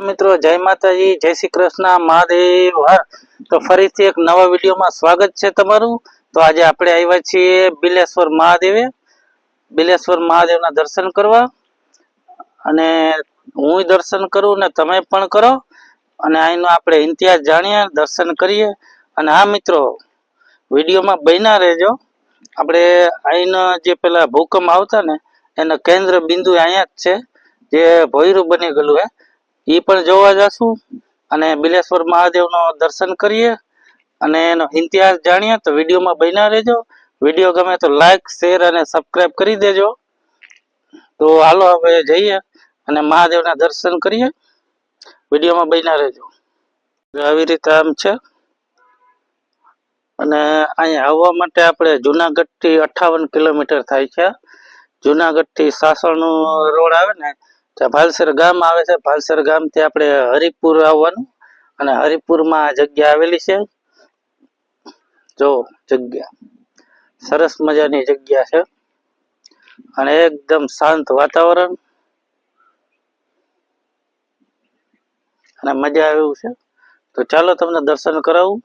મિત્રો, જય માતાજી, જય શ્રી કૃષ્ણ, મહાદેવ, હર. તો ફરીથી એક નવા વિડીયોમાં સ્વાગત છે તમારું. તો આજે આપણે આવ્યા છીએ બિલેશ્વર મહાદેવે. બિલેશ્વર મહાદેવના દર્શન કરવા. અને હું દર્શન કરું ને તમે પણ કરો. અને અહીંનો આપણે ઇતિહાસ જાણીએ, દર્શન કરીએ. અને આ મિત્રો, વિડીયોમાં બન્યા રહેજો. આપણે અહીંના જે પેલા ભૂકંપ આવતા ને, એના કેન્દ્ર બિંદુ અહીંયા જ છે. જે ભોયરું બની ગયેલું હે. એ પણ જોવા જશું. અને બિલેશ્વર મહાદેવનો દર્શન કરીએ. અને એનો ઇતિહાસ જાણીએ તો વિડીયોમાં બન્યા રહેજો. વીડિયો ગમે તો લાઈક, શેર અને સબસ્ક્રાઈબ કરી દેજો. તો હાલો હવે જઈએ અને મહાદેવના દર્શન કરીએ. વિડીયોમાં બન્યા રહેજો. આવી રીતે આમ છે. અને અહીંયા આવવા માટે આપણે જુનાગઢથી અઠાવન કિલોમીટર થાય છે. જુનાગઢથી સાસણનો રોડ આવે ને ભાલસર ગામ આવે છે. ભાલસર ગામથી આપણે હરિપુર આવવાનું અને હરિપુરમાં જગ્યા આવેલી છે. જો જગ્યા. સરસ મજાની જગ્યા છે. અને એકદમ શાંત વાતાવરણ. અને મજા આવે છે. તો ચાલો તમને દર્શન કરાવું.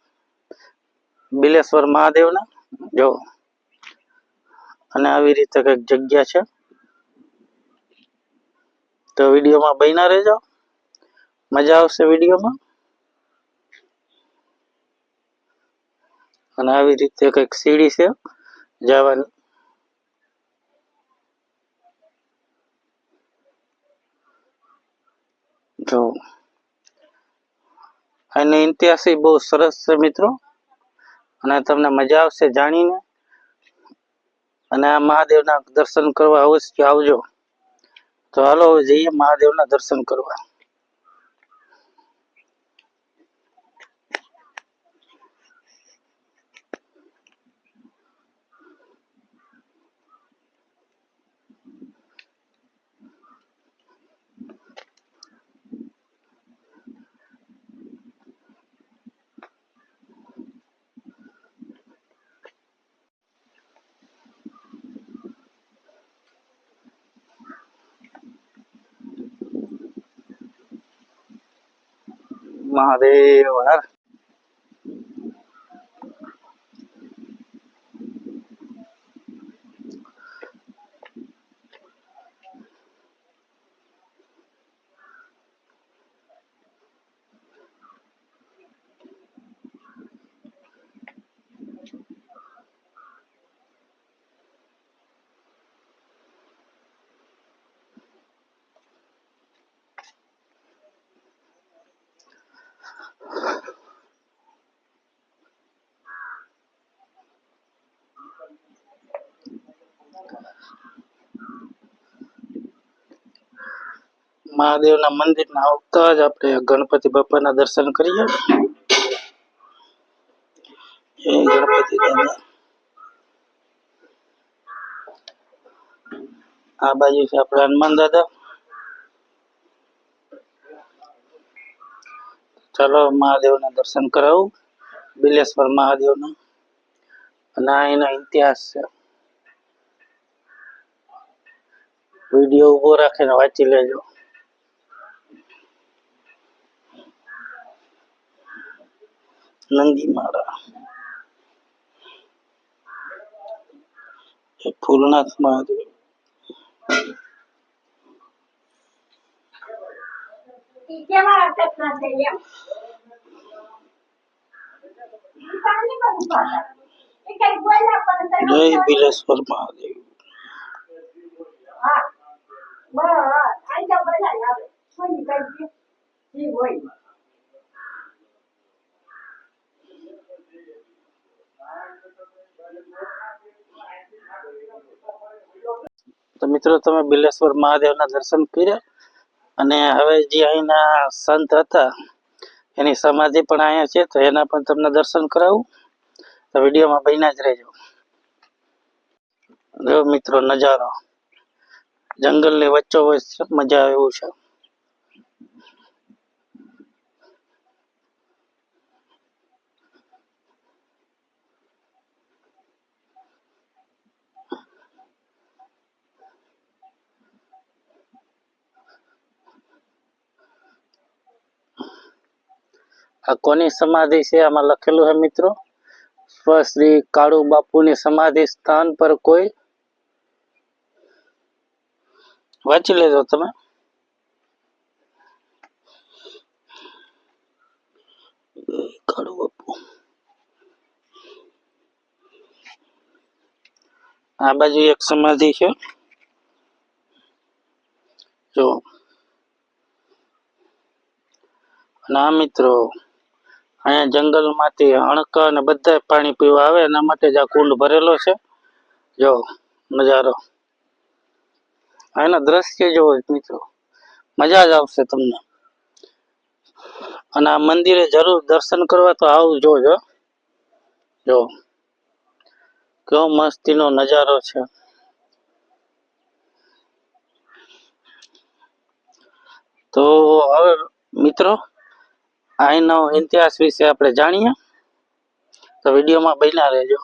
બિલેશ્વર મહાદેવના. જો. અને આવી રીતે કંઈક જગ્યા છે. તો વિડીયોમાં બન્યા રહેજો. મજા આવશે વિડીયોમાં. અને આવી રીતે કંઈક સીડી છે. જવાની. જો. અને ઇતિહાસ બહુ સરસ છે મિત્રો. અને તમને મજા આવશે જાણીને. અને આ મહાદેવના દર્શન કરવા અવશ્ય આવજો. તો હાલો જઈએ મહાદેવના દર્શન કરવા. મહાદેવ હર મહાદેવના મંદિરના આવતા જ આપણે ગણપતિ બાપાના દર્શન કરીએ. ગણપતિ આ બાજુ છે આપણે હનુમાન દાદા. ચાલો મહાદેવના દર્શન કરાવું. બિલેશ્વર મહાદેવના. અને આ એનો ઇતિહાસ છે. વીડિયો ઊભો રાખીને વાંચી લેજો નંદી મારા એ ફૂલનાથ મહાદેવ કેવા અટક ના થઈ એમ પાણી માં ઊભા હતા. એ કઈ બોલ્યા ભોલનાથ મહાદેવ જય બિલેશ્વર મહાદેવ હા બસ આઈ જાવ બધા આવે કઈ દે જી હોય તો મિત્રો, તમે બિલેશ્વર મહાદેવના દર્શન કર્યા અને હવે જે અહીંના સંત હતા, એની સમાધિ પણ અહીંયા છે, તો એના પણ તમને દર્શન કરાવું. તો વિડીયોમાં બન્યા જ રહેજો. જો મિત્રો, નજારો. જંગલની વચ્ચો વચ્ચે મજા આવે એવું છે. કોની સમાધિ છે? આમાં લખેલું છે મિત્રો? શ્રી કાળુ બાપુની સમાધિ સ્થાન પર કોઈ? વાંચી લેજો તમે. કાળુ બાપુ. આ બાજુ એક સમાધિ છે. જો. આ મિત્રો અહીંયા જંગલમાંથી હણકા અને બધા પાણી પીવા આવે, એના માટે જ આ કુંડ ભરેલો છે. જો, નજારો. એના દ્રશ્ય જોવો મિત્રો, મજા જ આવશે તમને. અને આ મંદિરે જરૂર દર્શન કરવા તો આવજો જો જો, કેવો મસ્તીનો નજારો છે. તો હવે મિત્રો અહીંનો ઇતિહાસ વિશે આપણે જાણીએ. તો વિડીયોમાં બન્યા રહેજો.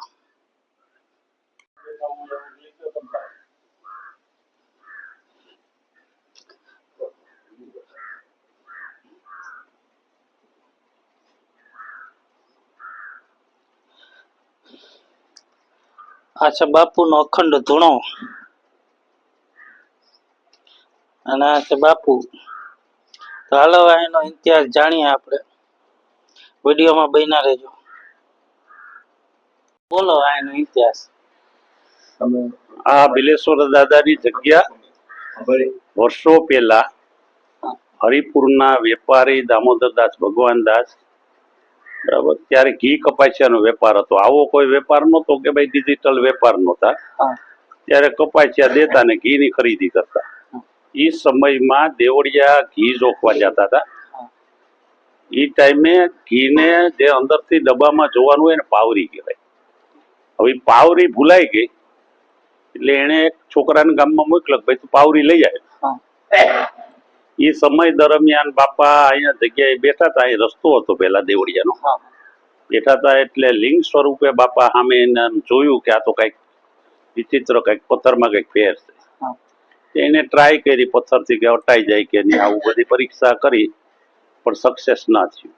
આ છે બાપુનો અખંડ ધૂણો. અને આ છે બાપુ. તો હાલો એનો ઇતિહાસ જાણીએ આપણે. વિડીયોમાં બન્યા રહેજો. બોલો એનો ઇતિહાસ આ બિલેશ્વર દાદાની જગ્યા વર્ષો પહેલા હરિપુરના વેપારી દામોદરદાસ ભગવાનદાસ બરાબર? ત્યારે ઘી કપાસિયાનો વેપાર હતો. આવો કોઈ વેપાર નહોતો કે ભાઈ ડિજિટલ વેપાર નહોતા. ત્યારે કપાસિયા દેતા ને ઘીની ખરીદી કરતા. એ સમયમાં દેવળિયા ઘી જોખવા જતા હતા. એ ટાઈમે ઘીને જે અંદરથી ડબ્બામાં જોવાનું હોય ને પાવરી કહેવાય. હવે પાવરી ભૂલાઈ ગઈ એટલે એને એક છોકરાને ગામમાં મોકલક ભાઈ તું પાવરી લઈ આવે એ સમય દરમિયાન બાપા અહીંયા જગ્યાએ બેઠા હતા અહીં રસ્તો હતો પેલા દેવળિયાનો. બેઠા હતા એટલે લિંગ સ્વરૂપે બાપા સામે એને જોયું કે આ તો કંઈક વિચિત્ર કંઈક પથ્થરમાં કંઈક ફેર છે. એને ટ્રાય કરી પથ્થરથી કે અટાઈ જાય કે નહીં, આવું બધી પરીક્ષા કરી, પણ સક્સેસ ના થયું.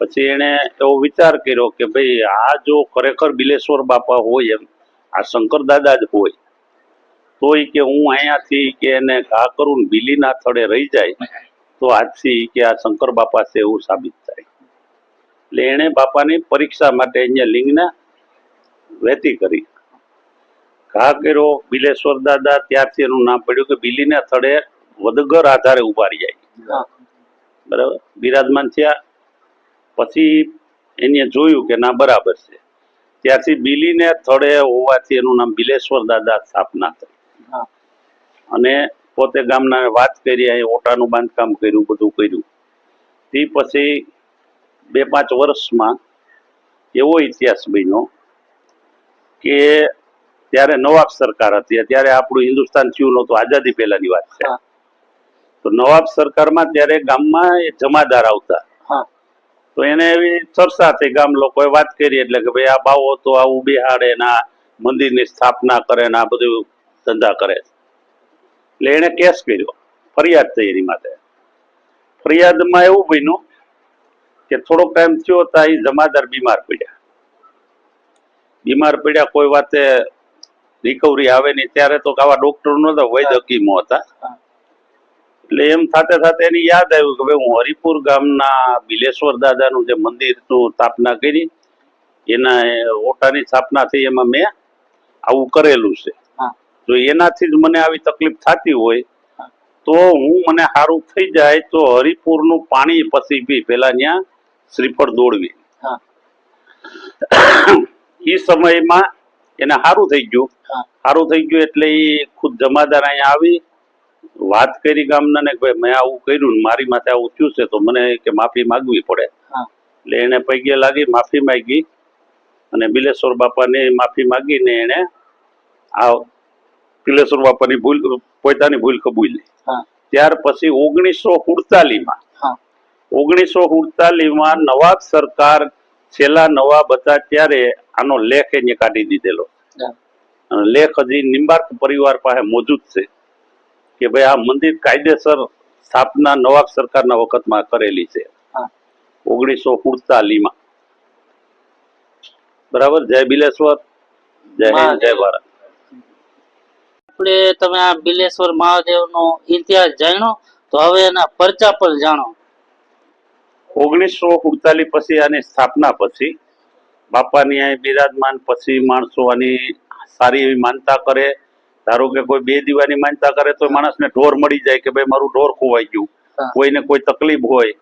પછી એણે એવો વિચાર કર્યો કે ભાઈ આ જો ખરેખર બિલેશ્વર બાપા હોય એમ, આ શંકર દાદા જ હોય તો ઈ કે હું અહીંયાથી કે એને ઘા કરું બીલીના થડે રહી જાય, તો આજથી કે આ શંકર બાપા છે એવું સાબિત થાય. એટલે એણે બાપાની પરીક્ષા માટે અહીંયા લિંગને વહેતી કરી. ઘા કર્યો બિલેશ્વર દાદા ત્યારથી એનું નામ પડ્યું કે બિલીને થડે વદગર આધારે ઉભારી જાય. બરાબર? બિરાજમાન થયા. પછી એને જોયું કે ના બરાબર છે. ત્યારથી બિલીને થડે હોવાથી એનું નામ બિલેશ્વર દાદા સ્થાપના થઈ. અને પોતે ગામના વાત કરી અહીં ઓટાનું બાંધકામ કર્યું બધું કર્યું. તે પછી બે પાંચ વર્ષમાં એવો ઇતિહાસ બન્યો કે ત્યારે નવાબ સરકાર હતી. ત્યારે આપણું હિન્દુસ્તાન થયું નહોતું. આઝાદી પહેલાની વાત છે. તો નવાબ સરકારમાં ત્યારે ગામમાં એ જમાદાર આવતા તો એને એવી ચર્ચા થઈ. ગામ લોકોએ વાત કરી એટલે કે ભાઈ આ બાવો તો આવું બિહાડે ના મંદિરની સ્થાપના કરે ને આ બધું ધંધા કરે એટલે એણે કેસ કર્યો. ફરિયાદ થઈ એની માટે. ફરિયાદમાં એવું બન્યું કે થોડોક ટાઈમ થયો હતા એ જમાદાર બીમાર પડ્યા. બીમાર પડ્યા કોઈ વાતે રિકવરી આવે નહીં. ત્યારે તો આવા ડોક્ટર નહોતા વૈદ હકીમો હતા. એટલે એમ સાથે સાથે એને યાદ આવ્યું કે ભાઈ હું હરિપુર ગામના બિલેશ્વર દાદાનું જે મંદિરનું સ્થાપના કરી એના ઓટાની સ્થાપના થઈ એમાં મેં આવું કરેલું છે. જો એનાથી જ મને આવી તકલીફ થતી હોય તો હું મને સારું થઈ જાય તો હરિપુરનું પાણી પછી પી પેલા ત્યાં શ્રીફળ દોડવી. એ સમયમાં એને સારું થઈ ગયું. સારું થઈ ગયું એટલે એ ખુદ જમાદાર અહીંયા આવી વાત કરી ગામના ને ભાઈ મેં આવું કર્યું ને મારી માથે આવું થયું છે તો મને કે માફી માગવી પડે. એટલે એને પૈકી લાગી માફી માંગી અને બિલેશ્વર બાપાને માફી માગીને એને આ બિલેશ્વર બાપાની ભૂલ પોતાની ભૂલ કબૂલી ત્યાર પછી ઓગણીસો હા. ઓગણીસો સુડતાલીસમાં નવાબ સરકાર છેલ્લા નવા બધા ત્યારે આનો લેખ એને કાઢી દીધેલો. લેખ હજી નિંબાર્ક પરિવાર પાસે મોજૂદ છે કે ભાઈ આ મંદિર કાયદેસર સ્થાપના નવાબ સરકારના વખતમાં કરેલી છે. ઓગણીસો સુડતાલીસમાં. બરાબર? જય બિલેશ્વર. જય હિન્દ જય ભારત. આપણે તમે આ બિલેશ્વર મહાદેવનો ઇતિહાસ જાણ્યો તો હવે એના પરચા પર જાણો. ઓગણીસો સુડતાલીસ પછી આની સ્થાપના પછી બાપાની અહીં બિરાજમાન પછી માણસો આની સારી એવી માનતા કરે. ધારો કે કોઈ બે દીવાની માનતા કરે તો માણસને ઢોર મળી જાય કે ભાઈ મારું ઢોર ખોવાઈ ગયું. કોઈને કોઈ તકલીફ હોય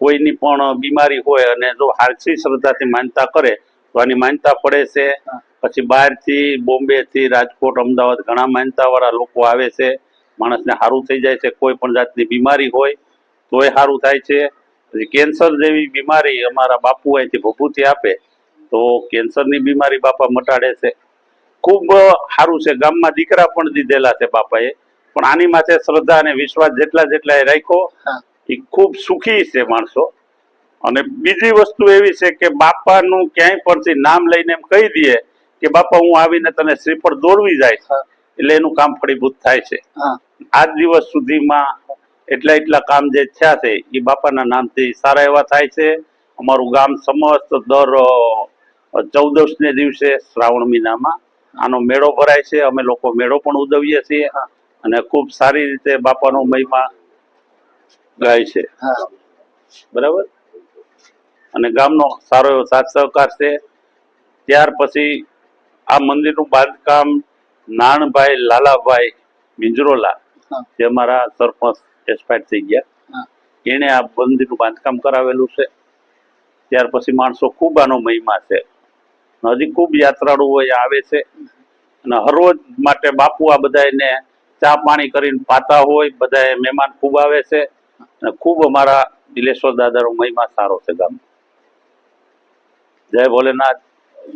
કોઈની પણ બીમારી હોય અને જો હારસી શ્રદ્ધાથી માનતા કરે તો આની માનતા પડે છે. પછી બહારથી બોમ્બે થી રાજકોટ અમદાવાદ ઘણા માનતા વાળા લોકો આવે છે. માણસને સારું થઈ જાય છે. કોઈ પણ જાતની બીમારી હોય તોય સારું થાય છે. કેન્સર જેવી બીમારી અમારા બાપુ અહીંથી ભભૂતિ આપે તો કેન્સરની બીમારી બાપા મટાડે છે. ખૂબ સારું છે. ગામમાં દીકરા પણ દીધેલા છે બાપાએ. પણ આની માથે શ્રદ્ધા અને વિશ્વાસ જેટલા જેટલા એ રાખ્યો એ ખૂબ સુખી છે માણસો. અને બીજી વસ્તુ એવી છે કે બાપાનું ક્યાંય પરથી નામ લઈને એમ કહી દઈએ કે બાપા હું આવીને તને શ્રીફળ દોરવી જાય એટલે એનું કામ ફળીભૂત થાય છે. આજ દિવસ સુધીમાં એટલા એટલા કામ જે થયા છે એ બાપાના નામથી સારા એવા થાય છે. અમારું ગામ સમસ્ત દર ચૌદશ ને દિવસે શ્રાવણ મહિનામાં આનો મેળો ભરાય છે. અમે લોકો મેળો પણ ઉજવીએ છીએ અને ખૂબ સારી રીતે બાપાનો મહિમા ગાય છે. બરાબર? અને ગામનો સારો એવો સાથ સહકાર છે. ત્યાર પછી આ મંદિરનું બાંધકામ નાણભાઈ લાલાભાઈ મિંજરોલા જે અમારા સરપંચ એક્સપાયર થઈ ગયા. એણે આ મંદિરનું બાંધકામ કરાવેલું છે. ત્યાર પછી માણસો ખૂબ આનો મહિમા છે. અને હજી ખૂબ યાત્રાળુઓ આવે છે. અને હરરોજ માટે બાપુ આ બધાને ચા પાણી કરીને પાતા હોય બધા મહેમાન ખૂબ આવે છે. અને ખૂબ અમારા દિલેશ્વર દાદાનો મહિમા સારો છે ગામ જય ભોલેનાથ.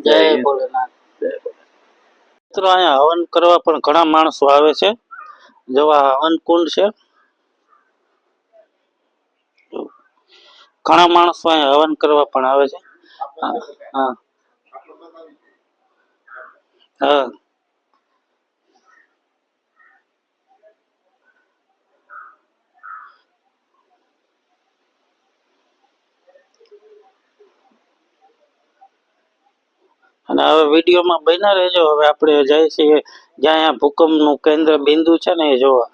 જય ભોલેનાથ. જય ભોલેનાથ. મિત્રો અહીંયા હવન કરવા પણ ઘણા માણસો આવે છે. જેવા હવન કુંડ છે ઘણા માણસો અહીંયા હવન કરવા પણ આવે છે. હા હા. અને હવે વિડીયોમાં બન્યા રહેજો. હવે આપણે જઈએ છીએ જ્યાં ભૂકંપનું કેન્દ્ર બિંદુ છે ને એ જોવા.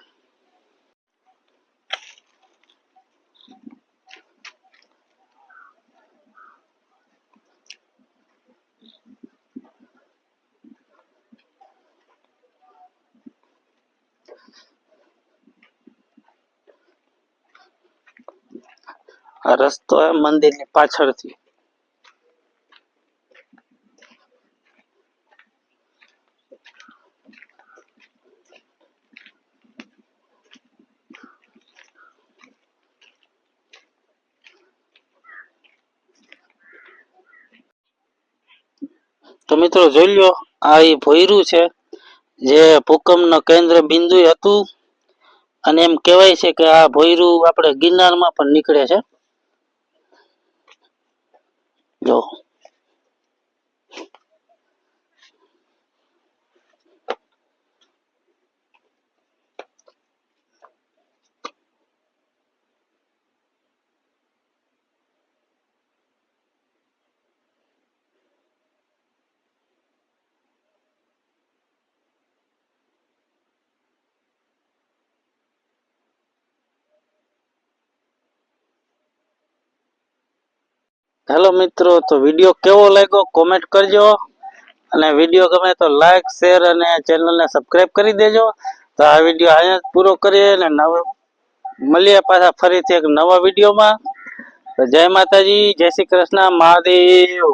આ રસ્તો મંદિરની પાછળથી. તો મિત્રો જોઈ લ્યો આ એ ભોયરું છે, જે ભૂકંપનું કેન્દ્ર બિંદુ હતું. અને એમ કહેવાય છે કે આ ભોયરું આપણે ગિરનારમાં પણ નીકળે છે. જો હેલો મિત્રો, તો વીડિયો કેવો લાગ્યો કોમેન્ટ કરજો અને વીડિયો ગમે તો લાઈક શેર અને ચેનલને સબસ્ક્રાઈબ કરી દેજો. તો આ વીડિયો અહીંયા પૂરો કરીએ અને નવ મળીએ પાછા ફરીથી એક નવા વિડીયોમાં. તો જય માતાજી, જય શ્રી કૃષ્ણ, મહાદેવ.